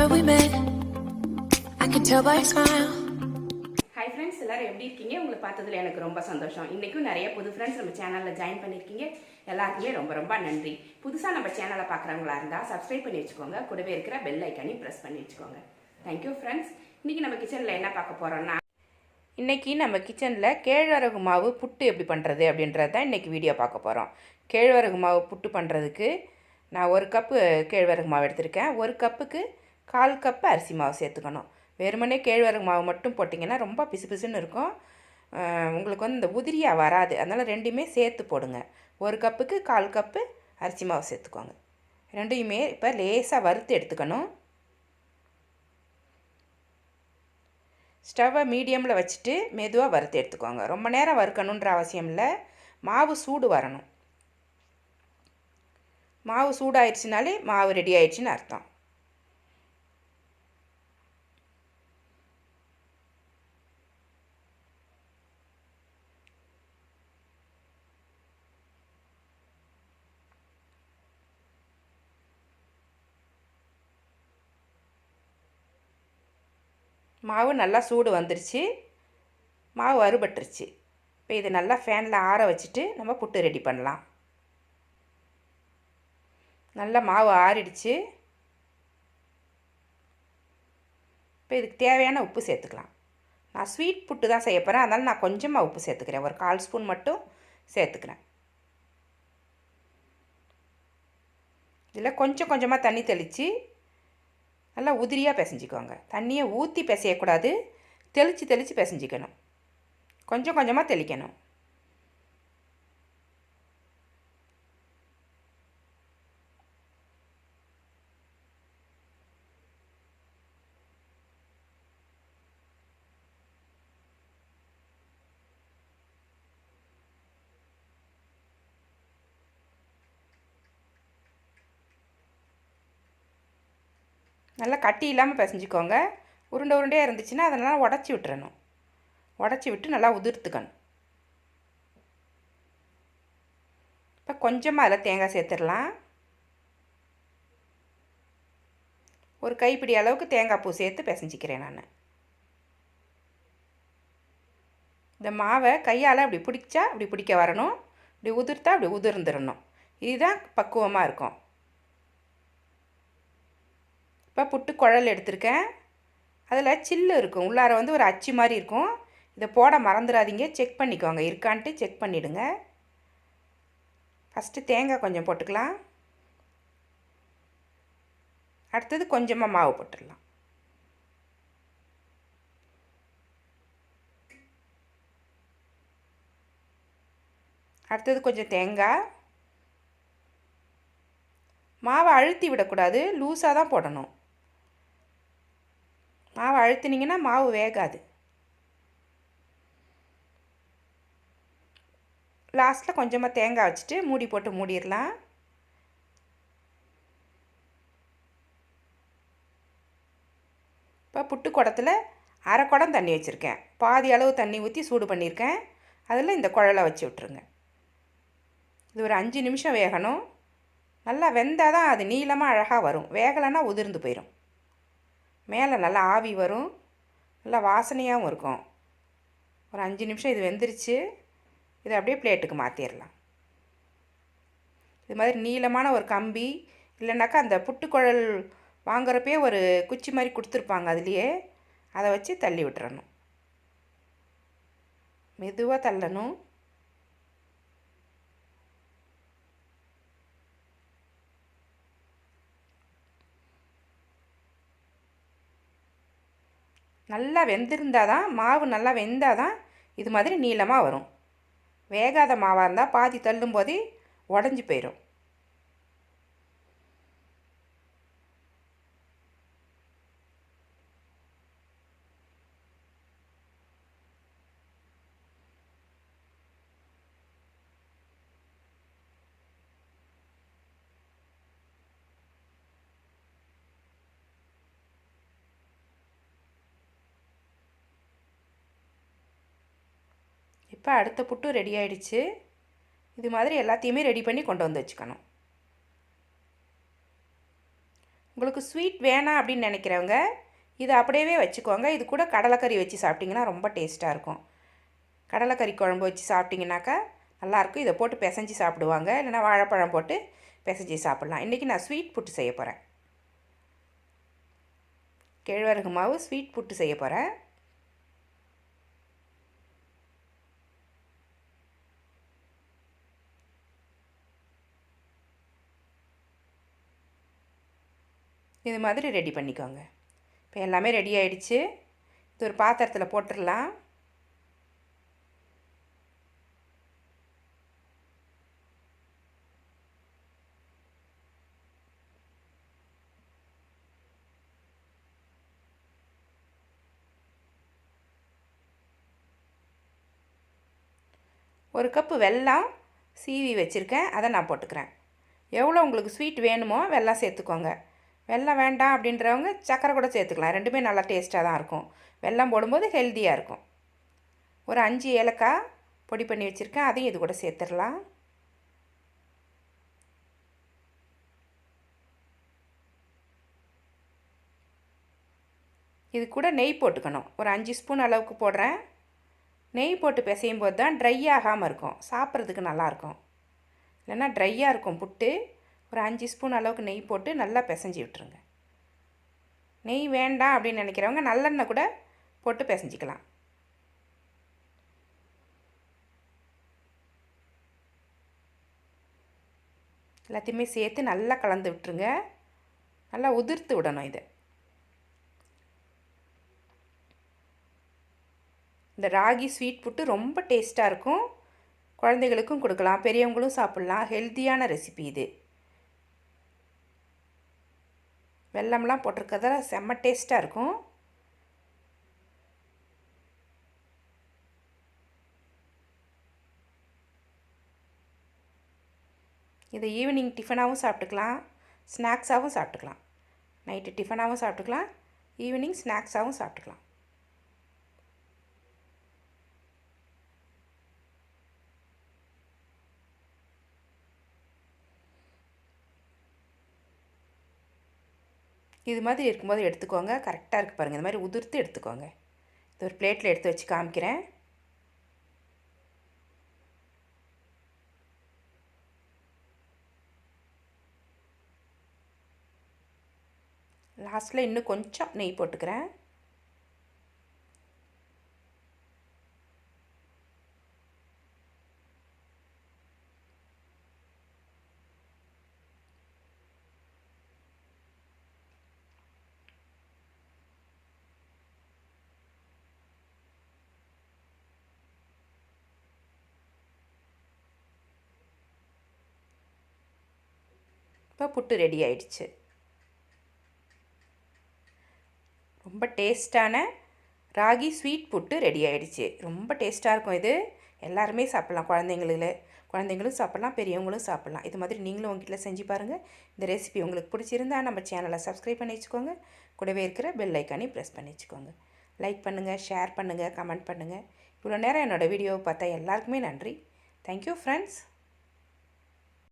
Remember we met? I can tell by your smile. Hi friends எல்லாரும் எப்படி இருக்கீங்க? உங்களை பார்த்ததுல எனக்கு ரொம்ப சந்தோஷம். இன்றைக்கும் நிறைய புது ஃப்ரெண்ட்ஸ் நம்ம சேனலில் ஜாயின் பண்ணியிருக்கீங்க எல்லாருக்குமே ரொம்ப ரொம்ப நன்றி. புதுசாக நம்ம சேனலை பார்க்குறவங்களா இருந்தால் சப்ஸ்கிரைப் பண்ணி வச்சுக்கோங்க. கூடவே இருக்கிற பெல் ஐக்கானையும் ப்ரெஸ் பண்ணி வச்சுக்கோங்க. தேங்க்யூ ஃப்ரெண்ட்ஸ் இன்றைக்கி நம்ம கிச்சனில் என்ன பார்க்க போகிறோம்னா இன்றைக்கி நம்ம கிச்சனில் கேழ்வரகு மாவு புட்டு எப்படி பண்ணுறது அப்படின்றது தான் இன்றைக்கி வீடியோ பார்க்க போகிறோம் கேழ்வரகு மாவு புட்டு பண்ணுறதுக்கு நான் ஒரு கப்பு கேழ்வரகு மாவு எடுத்திருக்கேன். ஒரு கப்புக்கு கால் கப்பு அரிசி மாவு சேர்த்துக்கணும். வெறுமனே கேழ்வரகு மாவு மட்டும் போட்டிங்கன்னா ரொம்ப பிசு பிசுன்னு இருக்கும் உங்களுக்கு வந்து இந்த உதிரியாக வராது. அதனால் ரெண்டுமே சேர்த்து போடுங்க. ஒரு கப்புக்கு கால் கப்பு அரிசி மாவு சேர்த்துக்கோங்க. ரெண்டையுமே இப்போ லேசாக வறுத்து எடுத்துக்கணும். ஸ்டவ்வை மீடியமில் வச்சுட்டு மெதுவாக வறுத்து எடுத்துக்கோங்க. ரொம்ப நேரம் வறுக்கணுன்ற அவசியம் இல்லை. மாவு சூடு வரணும். மாவு சூடாயிடுச்சுனாலே மாவு ரெடி ஆயிடுச்சுன்னு அர்த்தம். மாவு நல்லா சூடு வந்துருச்சு. மாவு வறுபட்டுருச்சு இப்போ இது நல்லா ஃபேனில் ஆற வச்சுட்டு நம்ம புட்டு ரெடி பண்ணலாம். நல்லா மாவு ஆறிடுச்சு. இப்போ இதுக்கு தேவையான உப்பு சேர்த்துக்கலாம். நான் ஸ்வீட் புட்டு தான் செய்ய போகிறேன் அதனால் நான் கொஞ்சமாக உப்பு சேர்த்துக்கிறேன். ஒரு கால் ஸ்பூன் மட்டும் சேர்த்துக்கிறேன். இதில் கொஞ்சம் கொஞ்சமாக தண்ணி தெளித்து நல்லா உதிரியாக பிசைஞ்சிக்கோங்க. தண்ணியை ஊற்றி பிசையக்கூடாது. தெளித்து தெளித்து பிசைஞ்சிக்கணும். கொஞ்சம் கொஞ்சமாக தெளிக்கணும். நல்லா கட்டி இல்லாமல் பிசைஞ்சிக்கோங்க. உருண்டை உருண்டையாக இருந்துச்சுன்னா அதெல்லாம் உடச்சி விட்டுறணும். உடச்சி விட்டு நல்லா உதிர்த்துக்கணும். இப்போ கொஞ்சமாக அதில் தேங்காய் சேர்த்துடலாம். ஒரு கைப்பிடி அளவுக்கு தேங்காய் பூ சேர்த்து பிசைஞ்சிக்கிறேன் நான். இந்த மாவை கையால் அப்படி பிடிச்சா அப்படி பிடிக்க வரணும். இப்படி உதிர்த்தா அப்படி உதிர்ந்துடணும். இதுதான் பக்குவமாக இருக்கும். இப்போ புட்டு குழல் எடுத்திருக்கேன். அதில் சில்லு இருக்கும். உள்ளார வந்து ஒரு அச்சு மாதிரி இருக்கும். இதை போட மறந்துடாதீங்க. செக் பண்ணிக்கோங்க. இருக்கான்ட்டு செக் பண்ணிவிடுங்க ஃபஸ்ட்டு தேங்காய் கொஞ்சம் போட்டுக்கலாம். அடுத்தது கொஞ்சமாக மாவு போட்டுடலாம். அடுத்தது கொஞ்சம் தேங்காய். மாவை அழுத்தி விடக்கூடாது. லூஸாக தான் போடணும். மாவு அழுத்தினீங்கன்னா மாவு வேகாது. லாஸ்ட்டில் கொஞ்சமாக தேங்காய் வச்சுட்டு மூடி போட்டு மூடிடலாம். இப்போ புட்டு குடத்தில் அரை குடம் தண்ணி வச்சுருக்கேன். பாதி அளவு தண்ணி ஊற்றி சூடு பண்ணியிருக்கேன் அதில் இந்த குழலை வச்சு விட்ருங்க இது ஒரு அஞ்சு நிமிஷம் வேகணும். நல்லா வெந்தால் தான் அது நீளமாக அழகாக வரும். வேகலைன்னா உதிர்ந்து போயிடும் மேலே நல்லா ஆவி வரும். நல்லா வாசனையாகவும் இருக்கும். ஒரு அஞ்சு நிமிஷம் இது வெந்துருச்சு. இதை அப்படியே பிளேட்டுக்கு மாற்றிடலாம் இது மாதிரி நீளமான ஒரு கம்பி இல்லைனாக்கா அந்த புட்டுக்குழல் வாங்குறப்பே ஒரு குச்சி மாதிரி கொடுத்துருப்பாங்க அதுலேயே. அதை வச்சு தள்ளி விட்டுறணும். மெதுவாக தள்ளணும். நல்லா வெந்திருந்தால் தான் மாவு நல்லா வெந்தால் தான் இது மாதிரி நீளமாக வரும். வேகாத மாவாக இருந்தால் பாதி தள்ளும் போதே உடஞ்சி போயிடும் இப்போ அடுத்த புட்டு ரெடி ஆகிடுச்சு இது மாதிரி எல்லாத்தையுமே ரெடி பண்ணி கொண்டு வந்து வச்சுக்கணும். உங்களுக்கு ஸ்வீட் வேணாம் அப்படின்னு நினைக்கிறவங்க இதை அப்படியே வச்சுக்கோங்க. இது கூட கடலைக்கறி வச்சு சாப்பிட்டிங்கன்னா ரொம்ப டேஸ்ட்டாக இருக்கும். கடலைக்கறி குழம்பு வச்சு சாப்பிட்டிங்கனாக்கா நல்லாயிருக்கும். இதை போட்டு பிசைஞ்சு சாப்பிடுவாங்க. இல்லைனா வாழைப்பழம் போட்டு பிசைஞ்சு சாப்பிட்லாம். இன்றைக்கி நான் ஸ்வீட் புட்டு செய்ய போகிறேன் கேழ்வரகு மாவு ஸ்வீட் புட்டு செய்ய போகிறேன் இது மாதிரி ரெடி பண்ணிக்கோங்க. இப்போ எல்லாமே ரெடி ஆகிடுச்சு இது ஒரு பாத்திரத்தில் போட்டுடலாம். ஒரு கப்பு வெல்லம் சீவி வச்சுருக்கேன். அதை நான் போட்டுக்கிறேன். எவ்வளோ உங்களுக்கு ஸ்வீட் வேணுமோ வெல்லம் சேர்த்துக்கோங்க. வெள்ளம் வேண்டாம் அப்படின்றவங்க சக்கரை கூட சேர்த்துக்கலாம். ரெண்டுமே நல்லா டேஸ்ட்டாக தான் இருக்கும். வெள்ளம் போடும்போது ஹெல்த்தியாக இருக்கும். ஒரு அஞ்சு ஏலக்காய் பொடி பண்ணி வச்சுருக்கேன். அதையும் இது கூட சேர்த்துடலாம். இது கூட நெய் போட்டுக்கணும். ஒரு அஞ்சு ஸ்பூன் அளவுக்கு போடுறேன். நெய் போட்டு பிசையும் போது தான் ட்ரை ஆகாமல் இருக்கும். சாப்பிட்றதுக்கு நல்லாயிருக்கும் இல்லைன்னா ட்ரையாக இருக்கும் புட்டு. ஒரு அஞ்சு ஸ்பூன் அளவுக்கு நெய் போட்டு நல்லா பிசைஞ்சி விட்டுருங்க. நெய் வேண்டாம் அப்படின்னு நினைக்கிறவங்க நல்லெண்ணெய் கூட போட்டு பிசைஞ்சிக்கலாம். எல்லாத்தையுமே சேர்த்து நல்லா கலந்து விட்டுருங்க. நல்லா உதிர்த்து விடணும் இதை. இந்த ராகி ஸ்வீட் புட்டு ரொம்ப டேஸ்ட்டாக இருக்கும். குழந்தைகளுக்கும் கொடுக்கலாம் பெரியவங்களும் சாப்பிட்லாம். ஹெல்த்தியான ரெசிபி இது. வெள்ளம்லாம் போட்டிருக்கிறதால செம்ம டேஸ்ட்டாக இருக்கும். இதை ஈவினிங் டிஃபனாகவும் சாப்பிட்டுக்கலாம் ஸ்நாக்ஸாகவும் சாப்பிட்டுக்கலாம். நைட்டு டிஃபனாகவும் சாப்பிட்டுக்கலாம் ஈவினிங் ஸ்நாக்ஸாகவும் சாப்பிட்டுக்கலாம். இது மாதிரி இருக்கும்போது எடுத்துக்கோங்க. கரெக்டாக இருக்குது பாருங்கள் இந்த மாதிரி உதிர்த்து எடுத்துக்கோங்க. இது ஒரு பிளேட்டில் எடுத்து வச்சு காமிக்கிறேன். லாஸ்ட்டில் இன்னும் கொஞ்சம் நெய் போட்டுக்கிறேன். இப்போ புட்டு ரெடி ஆயிடுச்சு. ரொம்ப டேஸ்டான ராகி ஸ்வீட் புட்டு ரெடி ஆயிடுச்சு. ரொம்ப டேஸ்ட்டாக இருக்கும் இது. எல்லாருமே சாப்பிட்லாம். குழந்தைங்களில் குழந்தைங்களும் சாப்பிட்லாம் பெரியவங்களும் சாப்பிட்லாம். இது மாதிரி நீங்களும் உங்கள் வீட்டில் செஞ்சு பாருங்கள் இந்த ரெசிபி உங்களுக்கு பிடிச்சிருந்தா நம்ம சேனலை சப்ஸ்கிரைப் பண்ணி வச்சுக்கோங்க. கூடவே இருக்கிற பெல் ஐக்கானையும் ப்ரெஸ் பண்ணி வச்சுக்கோங்க. லைக் பண்ணுங்கள் ஷேர் பண்ணுங்கள் கமெண்ட் பண்ணுங்கள் இவ்வளோ நேரம் என்னோடய வீடியோவை பார்த்தா எல்லாருக்குமே நன்றி. Thank you friends